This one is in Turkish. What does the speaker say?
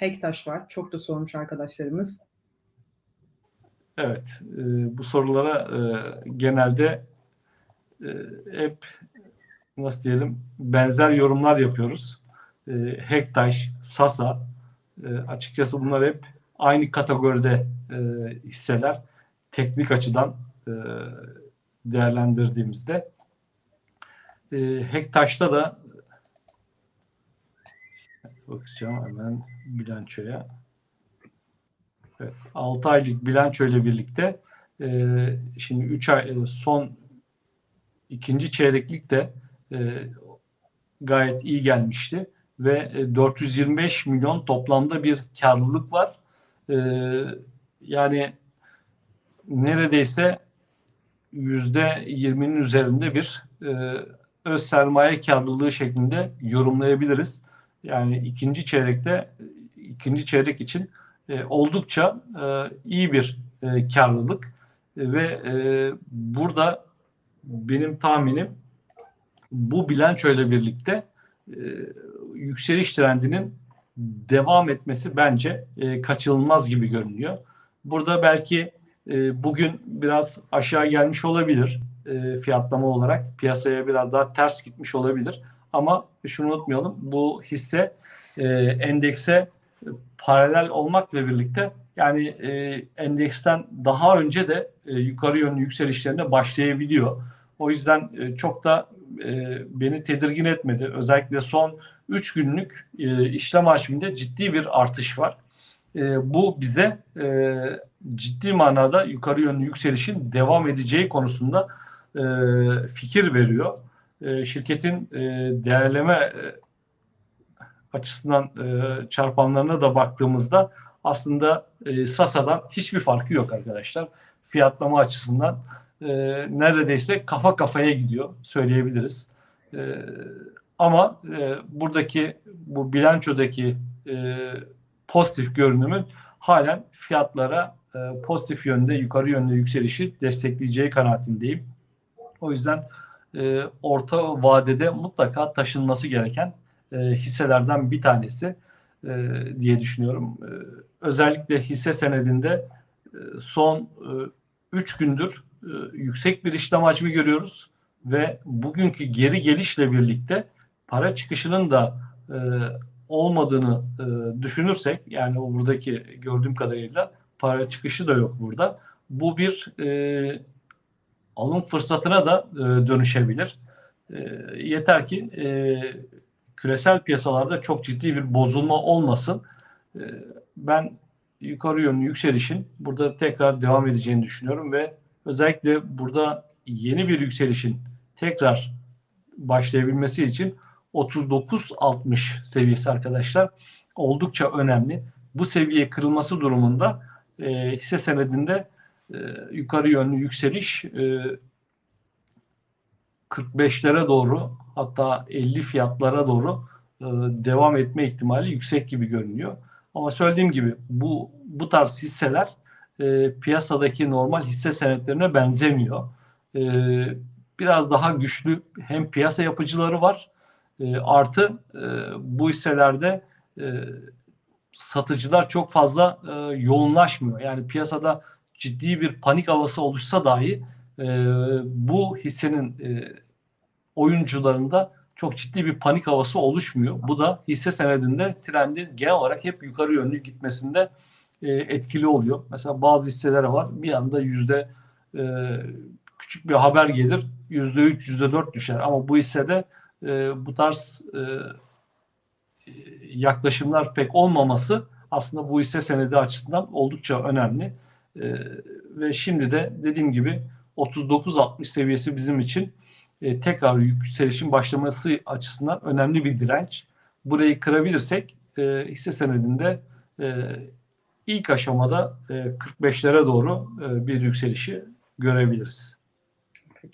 Hektaş var. Çok da sormuş arkadaşlarımız. Evet, e, bu sorulara e, genelde e, hep nasıl diyelim benzer yorumlar yapıyoruz. E, Hektaş, Sasa, e, açıkçası bunlar hep aynı kategoride e, hisseler. Teknik açıdan e, değerlendirdiğimizde. E, Hektaş'ta da bakacağım hemen bilançoya. Evet, 6 aylık bilanço ile birlikte e, şimdi 3 ay e, son ikinci çeyreklik de e, gayet iyi gelmişti ve e, 425 milyon toplamda bir karlılık var. E, yani neredeyse yüzde 20'nin üzerinde bir e, öz sermaye karlılığı şeklinde yorumlayabiliriz. Yani ikinci çeyrekte ikinci çeyrek için e, oldukça e, iyi bir e, karlılık E, ve e, burada benim tahminim bu bilançoyla birlikte e, yükseliş trendinin devam etmesi bence e, kaçınılmaz gibi görünüyor. Burada belki e, bugün biraz aşağı gelmiş olabilir e, fiyatlama olarak. Piyasaya biraz daha ters gitmiş olabilir ama şunu unutmayalım bu hisse e, endekse paralel olmakla birlikte yani e, endeksten daha önce de e, yukarı yönlü yükselişlerine başlayabiliyor. O yüzden e, çok da e, beni tedirgin etmedi. Özellikle son 3 günlük e, işlem hacminde ciddi bir artış var. E, bu bize e, ciddi manada yukarı yönlü yükselişin devam edeceği konusunda e, fikir veriyor. E, şirketin e, değerleme e, açısından çarpanlarına da baktığımızda aslında Sasa'dan hiçbir farkı yok arkadaşlar. Fiyatlama açısından neredeyse kafa kafaya gidiyor söyleyebiliriz. Ama buradaki bu bilançodaki pozitif görünümün halen fiyatlara pozitif yönde yukarı yönde yükselişi destekleyeceği kanaatindeyim. O yüzden e, orta vadede mutlaka taşınması gereken e, hisselerden bir tanesi e, diye düşünüyorum. E, özellikle hisse senedinde e, son 3 e, gündür e, yüksek bir işlem hacmi görüyoruz ve bugünkü geri gelişle birlikte para çıkışının da e, olmadığını e, düşünürsek yani buradaki gördüğüm kadarıyla para çıkışı da yok burada. Bu bir e, alım fırsatına da e, dönüşebilir. E, yeter ki e, küresel piyasalarda çok ciddi bir bozulma olmasın. Ee, ben yukarı yönlü yükselişin burada tekrar devam edeceğini düşünüyorum ve özellikle burada yeni bir yükselişin tekrar başlayabilmesi için 39-60 seviyesi arkadaşlar oldukça önemli. Bu seviye kırılması durumunda e, hisse senedinde e, yukarı yönlü yükseliş e, 45'lere doğru hatta 50 fiyatlara doğru e, devam etme ihtimali yüksek gibi görünüyor. Ama söylediğim gibi bu bu tarz hisseler e, piyasadaki normal hisse senetlerine benzemiyor. E, biraz daha güçlü hem piyasa yapıcıları var e, artı e, bu hisselerde e, satıcılar çok fazla e, yoğunlaşmıyor. Yani piyasada ciddi bir panik havası oluşsa dahi e, bu hissenin e, oyuncularında çok ciddi bir panik havası oluşmuyor. Bu da hisse senedinde trendin genel olarak hep yukarı yönlü gitmesinde e, etkili oluyor. Mesela bazı hisselere var bir anda yüzde e, küçük bir haber gelir yüzde üç, yüzde dört düşer. Ama bu hissede e, bu tarz e, yaklaşımlar pek olmaması aslında bu hisse senedi açısından oldukça önemli. E, ve şimdi de dediğim gibi 39-60 seviyesi bizim için e, tekrar yükselişin başlaması açısından önemli bir direnç. Burayı kırabilirsek e, hisse senedinde e, ilk aşamada e, 45'lere doğru bir yükselişi görebiliriz.